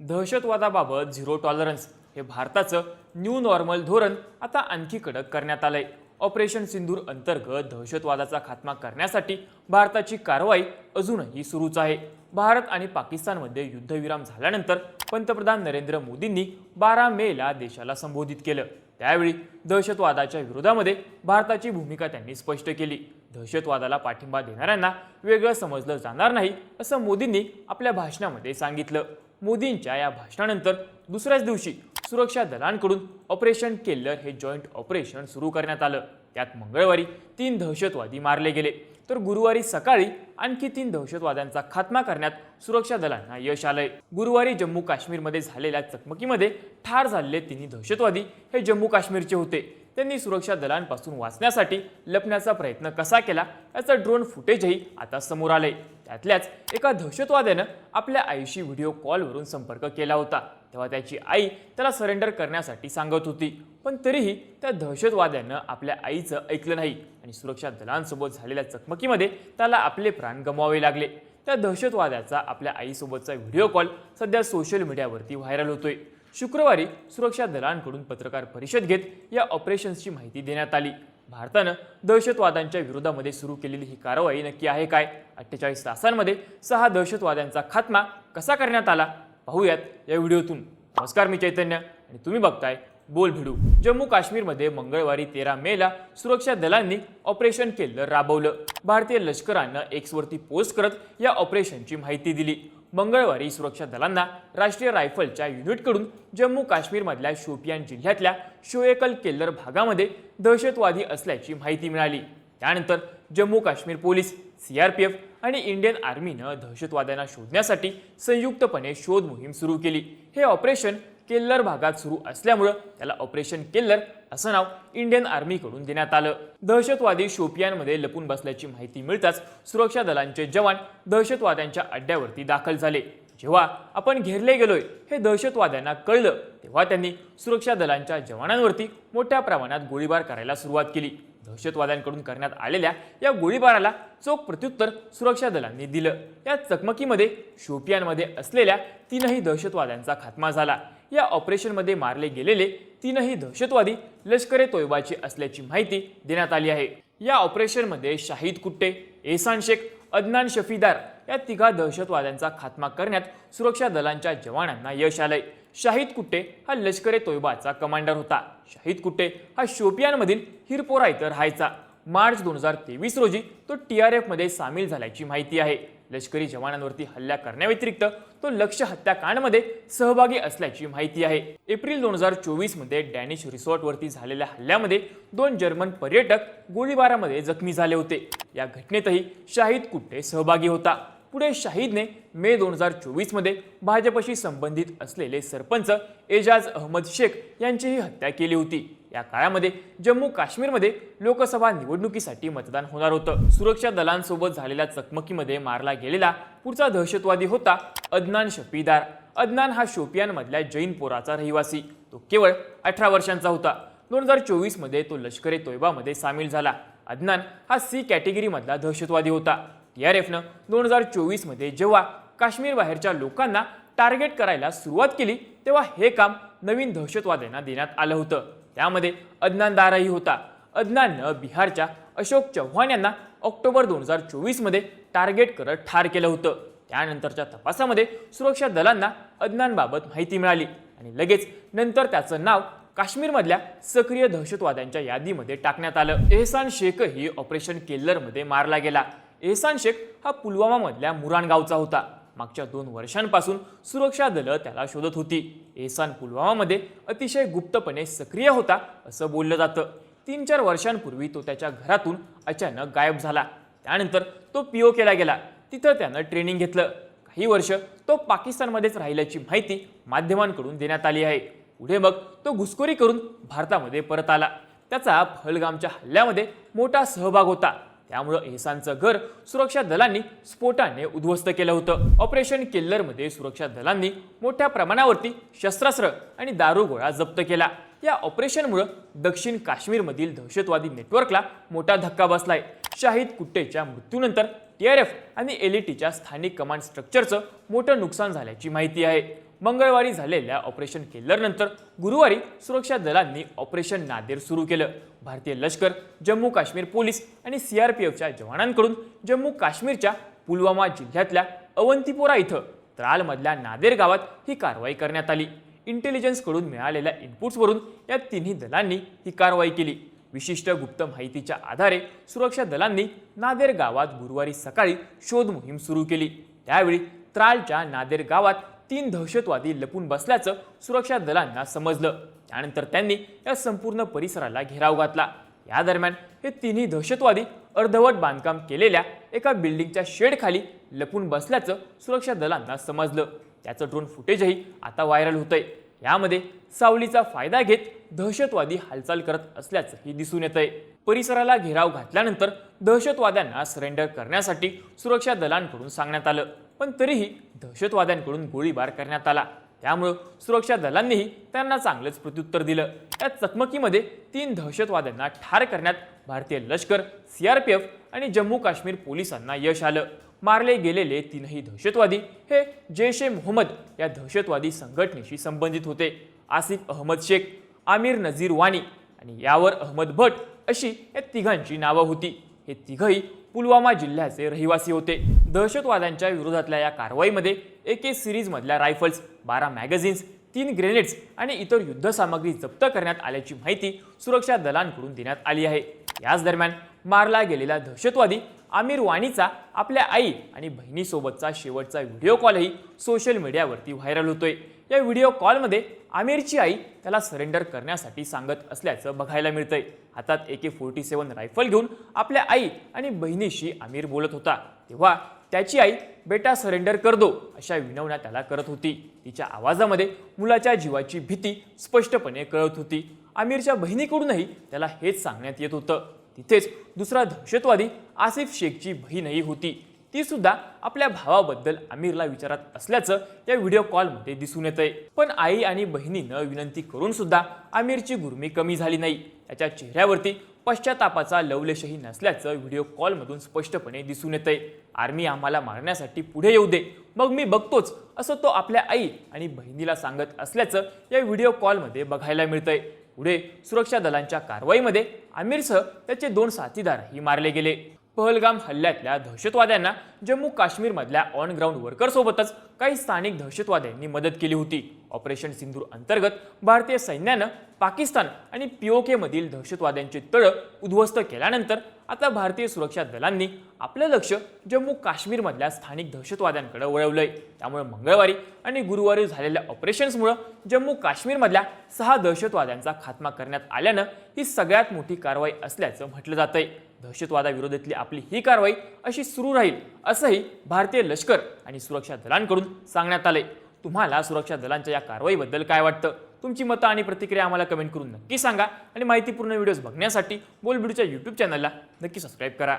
दहशतवादाबाबत zero tolerance हे भारताचं न्यू नॉर्मल धोरण आता आणखी कडक करण्यात आलंय. ऑपरेशन सिंधूर अंतर्गत दहशतवादाचा खात्मा करण्यासाठी भारताची कारवाई अजूनही सुरूच आहे. भारत आणि पाकिस्तानमध्ये युद्धविराम झाल्यानंतर पंतप्रधान नरेंद्र मोदींनी बारा मेला देशाला संबोधित केलं. त्यावेळी दहशतवादाच्या विरोधामध्ये भारताची भूमिका त्यांनी स्पष्ट केली. दहशतवादाला पाठिंबा देणाऱ्यांना वेगळं समजलं जाणार नाही असं मोदींनी आपल्या भाषणामध्ये सांगितलं. मोदींच्या या भाषणानंतर दुसऱ्याच दिवशी सुरक्षा दलांकडून ऑपरेशन केल्लर हे जॉईंट ऑपरेशन सुरू करण्यात आलं. त्यात मंगळवारी तीन दहशतवादी मारले गेले. तर गुरुवारी सकाळी आणखी तीन दहशतवाद्यांचा खात्मा करण्यात सुरक्षा दलांना यश आलंय. गुरुवारी जम्मू काश्मीरमध्ये झालेल्या चकमकीमध्ये ठार झालेले तिन्ही दहशतवादी हे जम्मू काश्मीरचे होते. त्यांनी सुरक्षा दलांपासून वाचण्यासाठी लपण्याचा प्रयत्न कसा केला याचं ड्रोन फुटेजही आता समोर आलंय. त्यातल्याच एका दहशतवाद्यानं आपल्या आईशी व्हिडिओ कॉलवरून संपर्क केला होता. तेव्हा त्याची आई त्याला सरेंडर करण्यासाठी सांगत होती. पण तरीही त्या दहशतवाद्यानं आपल्या आईचं ऐकलं नाही आणि सुरक्षा दलांसोबत झालेल्या चकमकीमध्ये त्याला आपले प्राण गमवावे लागले. त्या दहशतवाद्याचा आपल्या आईसोबतचा व्हिडिओ कॉल सध्या सोशल मीडियावरती व्हायरल होतोय. शुक्रवारी सुरक्षा दलांकडून पत्रकार परिषद घेत या ऑपरेशन्सची माहिती देण्यात आली. भारतानं दहशतवाद्यांच्या विरोधामध्ये सुरू केलेली ही कारवाई नक्की आहे काय? अठ्ठेचाळीस तासांमध्ये सहा दहशतवाद्यांचा खात्मा कसा करण्यात आला? पाहूयात या व्हिडिओतून. नमस्कार मी चैतन्य आणि तुम्ही बघताय बोल भिडू. जम्मू काश्मीरमध्ये मंगळवारी तेरा मेला सुरक्षा दलांनी ऑपरेशन केल्लर राबवलं. भारतीय लष्करानं एक्सवरती पोस्ट करत या ऑपरेशनची माहिती दिली. मंगळवारी सुरक्षा दलांना राष्ट्रीय रायफलच्या युनिटकडून जम्मू काश्मीरमधल्या शोपियान जिल्ह्यातल्या शोएकल केल्लर भागामध्ये दहशतवादी असल्याची माहिती मिळाली. त्यानंतर जम्मू काश्मीर पोलीस सीआरपीएफ आणि इंडियन आर्मीनं दहशतवाद्यांना शोधण्यासाठी संयुक्तपणे शोध मोहीम सुरू केली. हे ऑपरेशन केल्लर भागात सुरू असल्यामुळं त्याला ऑपरेशन केल्लर असं नाव इंडियन आर्मीकडून देण्यात आलं. दहशतवादी शोपियानमध्ये लपून बसल्याची माहिती मिळताच सुरक्षा दलांचे जवान दहशतवाद्यांच्या अड्ड्यावरती दाखल झाले. जेव्हा आपण घेरले गेलोय हे दहशतवाद्यांना कळलं तेव्हा त्यांनी सुरक्षा दलांच्या जवानांवरती मोठ्या प्रमाणात गोळीबार करायला सुरुवात केली. दहशतवाद्यांकडून करण्यात आलेल्या या गोळीबाराला चोख प्रत्युत्तर सुरक्षा दलांनी दिलं. या चकमकीमध्ये शोपियानमध्ये असलेल्या तीनही दहशतवाद्यांचा खात्मा झाला. या ऑपरेशनमध्ये मारले गेलेले तीनही दहशतवादी लष्कर ए तोयबाचे असल्याची माहिती देण्यात आली आहे. या ऑपरेशनमध्ये शाहिद कुट्टे एहसान शेख अदनान शफीदार या तिघा दहशतवाद्यांचा खात्मा करण्यात सुरक्षा दलांच्या जवानांना यश आलंय. शाहिद कुट्टे हा लष्कर ए तोयबाचा कमांडर होता. शाहिद कुट्टे हा शोपियानमधील हिरपोरा इथं राहायचा. मार्च दोन हजार तेवीस रोजी तो टी आर एफमध्ये सामील झाल्याची माहिती आहे. लष्करी जवानांवरती हल्ला करण्याव्यतिरिक्त तो लक्ष्य हत्याकांडमध्ये सहभागी असल्याची माहिती आहे. एप्रिल दोन हजार चोवीसमध्ये डॅनिश रिसॉर्टवरती झालेल्या हल्ल्यामध्ये दोन जर्मन पर्यटक गोळीबारामध्ये जखमी झाले होते. या घटनेतही शाहिद कुट्टे सहभागी होता. पुढे शाहिदने मे दोन हजार चोवीसमध्ये भाजपशी संबंधित असलेले सरपंच एजाज अहमद शेख यांचीही हत्या केली होती. या काळामध्ये जम्मू काश्मीरमध्ये लोकसभा निवडणुकीसाठी मतदान होणार होतं. सुरक्षा दलांसोबत झालेल्या चकमकीमध्ये मारला गेलेला पुढचा दहशतवादी होता अदनान शफीदार. अदनान हा शोपियानमधल्या जैनपोराचा रहिवासी. तो केवळ अठरा वर्षांचा होता. दोन हजार चोवीसमध्ये तो लष्कर ए तोयबामध्ये सामील झाला. अदनान हा सी कॅटेगरीमधला दहशतवादी होता. टी आर एफनं दोन हजार चोवीसमध्ये जेव्हा काश्मीर बाहेरच्या लोकांना टार्गेट करायला सुरुवात केली तेव्हा हे काम नवीन दहशतवाद्यांना देण्यात आलं होतं. त्यामध्ये अदनान दाराही होता. अदनाननं बिहारच्या अशोक चव्हाण यांना ऑक्टोबर दोन हजार चोवीसमध्ये टार्गेट करत ठार केलं होतं. त्यानंतरच्या तपासामध्ये सुरक्षा दलांना अदनानबाबत माहिती मिळाली आणि लगेच नंतर त्याचं नाव काश्मीरमधल्या सक्रिय दहशतवाद्यांच्या यादीमध्ये टाकण्यात आलं. एहसान शेखही ऑपरेशन केल्लरमध्ये मारला गेला. एहसान शेख हा पुलवामामधल्या मुरान गावचा होता. मागच्या दोन वर्षांपासून सुरक्षा दलं त्याला शोधत होती. एहसान पुलवामामध्ये अतिशय गुप्तपणे सक्रिय होता असं बोललं जातं. तीन चार वर्षांपूर्वी तो त्याच्या घरातून अचानक गायब झाला. त्यानंतर तो पीओ केला गेला. तिथं त्यानं ट्रेनिंग घेतलं. काही वर्ष तो पाकिस्तानमध्येच राहिल्याची माहिती माध्यमांकडून देण्यात आली आहे. पुढे मग तो घुसखोरी करून भारतामध्ये परत आला. त्याचा फलगामच्या हल्ल्यामध्ये मोठा सहभाग होता. त्यामुळं एहसानचं घर सुरक्षा दलांनी स्फोटाने उद्ध्वस्त केलं होतं. ऑपरेशन किल्लरमध्ये सुरक्षा दलांनी मोठ्या प्रमाणावरती शस्त्रास्त्र आणि दारुगोळा जप्त केला. या ऑपरेशनमुळं दक्षिण काश्मीरमधील दहशतवादी नेटवर्कला मोठा धक्का बसलाय. शाहिद कुट्टेच्या मृत्यूनंतर टी आर एफ आणि एलईटीच्या स्थानिक कमांड स्ट्रक्चरचं मोठं नुकसान झाल्याची माहिती आहे. मंगळवारी झालेल्या ऑपरेशन केल्लरनंतर गुरुवारी सुरक्षा दलांनी ऑपरेशन नादेर सुरू केलं. भारतीय लष्कर जम्मू काश्मीर पोलीस आणि सीआरपीएफच्या जवानांकडून जम्मू काश्मीरच्या पुलवामा जिल्ह्यातल्या अवंतीपोरा इथं त्रालमधल्या नादेर गावात ही कारवाई करण्यात आली. इंटेलिजन्सकडून मिळालेल्या इनपुट्सवरून या तिन्ही दलांनी ही कारवाई केली. विशिष्ट गुप्त माहितीच्या आधारे सुरक्षा दलांनी नादेर गावात गुरुवारी सकाळी शोध मोहीम सुरू केली. त्यावेळी त्रालच्या नादेर गावात तीन दहशतवादी लपून बसल्याचं सुरक्षा दलांना समजलं. त्यानंतर त्यांनी या संपूर्ण परिसराला घेराव घातला. या दरम्यान हे तिन्ही दहशतवादी अर्धवट बांधकाम केलेल्या एका बिल्डिंगच्या शेडखाली लपून बसल्याचं सुरक्षा दलांना समजलं. त्याचं ड्रोन फुटेजही आता व्हायरल होतंय. यामध्ये सावलीचा फायदा घेत दहशतवादी हालचाल करत असल्याचंही दिसून येतंय. परिसराला घेराव घातल्यानंतर दहशतवाद्यांना सरेंडर करण्यासाठी सुरक्षा दलांकडून सांगण्यात आलं. पण तरीही दहशतवाद्यांकडून गोळीबार करण्यात आला. त्यामुळं सुरक्षा दलांनीही त्यांना चांगलंच प्रत्युत्तर दिलं. या चकमकीमध्ये तीन दहशतवाद्यांना ठार करण्यात भारतीय लष्कर सीआरपीएफ आणि जम्मू काश्मीर पोलिसांना यश आलं. मारले गेलेले तीनही दहशतवादी हे जैश ए मोहम्मद या दहशतवादी संघटनेशी संबंधित होते. आसिफ अहमद शेख आमिर नझीर वानी आणि यावर अहमद भट अशी या तिघांची नावं होती. हे तिघही पुलवामा जिल्ह्याचे रहिवासी होते. दहशतवाद्यांच्या विरोधातल्या या कारवाईमध्ये ए के सिरीजमधल्या रायफल्स बारा मॅगझिन्स तीन ग्रेनेड्स आणि इतर युद्धसामग्री जप्त करण्यात आल्याची माहिती सुरक्षा दलांकडून देण्यात आली आहे. याच दरम्यान मारला गेलेला दहशतवादी आमिर वाणीचा आपल्या आई आणि बहिणीसोबतचा शेवटचा व्हिडिओ कॉलही सोशल मीडियावरती व्हायरल होतोय. या व्हिडिओ कॉलमध्ये आमिरची आई त्याला सरेंडर करण्यासाठी सांगत असल्याचं बघायला मिळतंय. हातात ए के फोर्टी सेवन रायफल घेऊन आपल्या आई आणि बहिणीशी आमिर बोलत होता. तेव्हा त्याची आई बेटा सरेंडर कर दो अशा विनवण्या त्याला करत होती. तिच्या आवाजामध्ये मुलाच्या जीवाची भीती स्पष्टपणे कळत होती. आमिरच्या बहिणीकडूनही त्याला हेच सांगण्यात येत होतं. तिथेच दुसरा दहशतवादी आसिफ शेखची बहीणही होती. ती सुद्धा आपल्या भावाबद्दल आमिरला विचारत असल्याचं या व्हिडिओ कॉलमध्ये दिसून येतंय. पण आई आणि बहिणीनं विनंती करून सुद्धा आमिरची गुरमी कमी झाली नाही. त्याच्या चेहऱ्यावरती पश्चातापाचा लवलेशही नसल्याचं व्हिडिओ कॉलमधून स्पष्टपणे दिसून येतंय. आर्मी आम्हाला मारण्यासाठी पुढे येऊ दे मग मी बघतोच असं तो आपल्या आई आणि बहिणीला सांगत असल्याचं या व्हिडिओ कॉलमध्ये बघायला मिळतंय. पुढे सुरक्षा दलांच्या कारवाईमध्ये आमिरसह त्याचे दोन साथीदारही मारले गेले. पहलगाम हल्ल्यातल्या दहशतवाद्यांना जम्मू काश्मीरमधल्या ऑन ग्राउंड वर्करसोबतच काही स्थानिक दहशतवाद्यांनी मदत केली होती. ऑपरेशन सिंधूर अंतर्गत भारतीय सैन्यानं पाकिस्तान आणि पीओके मधील दहशतवाद्यांचे तळं उद्ध्वस्त केल्यानंतर आता भारतीय सुरक्षा दलांनी आपलं लक्ष जम्मू काश्मीरमधल्या स्थानिक दहशतवाद्यांकडे वळवलंय. त्यामुळे मंगळवारी आणि गुरुवारी झालेल्या ऑपरेशन्समुळं जम्मू काश्मीरमधल्या सहा दहशतवाद्यांचा खात्मा करण्यात आल्यानं ही सगळ्यात मोठी कारवाई असल्याचं म्हटलं जातंय. दहशतवादाविरोधातली आपली ही कारवाई अशी सुरू राहील असंही भारतीय लष्कर आणि सुरक्षा दलांकडून सांगण्यात आले तुम्हाला सुरक्षा दलांच्या या कारवाईबद्दल काय वाटतं? तुमची मतं आणि प्रतिक्रिया आम्हाला कमेंट करून नक्की सांगा आणि माहितीपूर्ण व्हिडिओज बघण्यासाठी बोलबिडूच्या यूट्यूब चॅनलला नक्की सबस्क्राईब करा.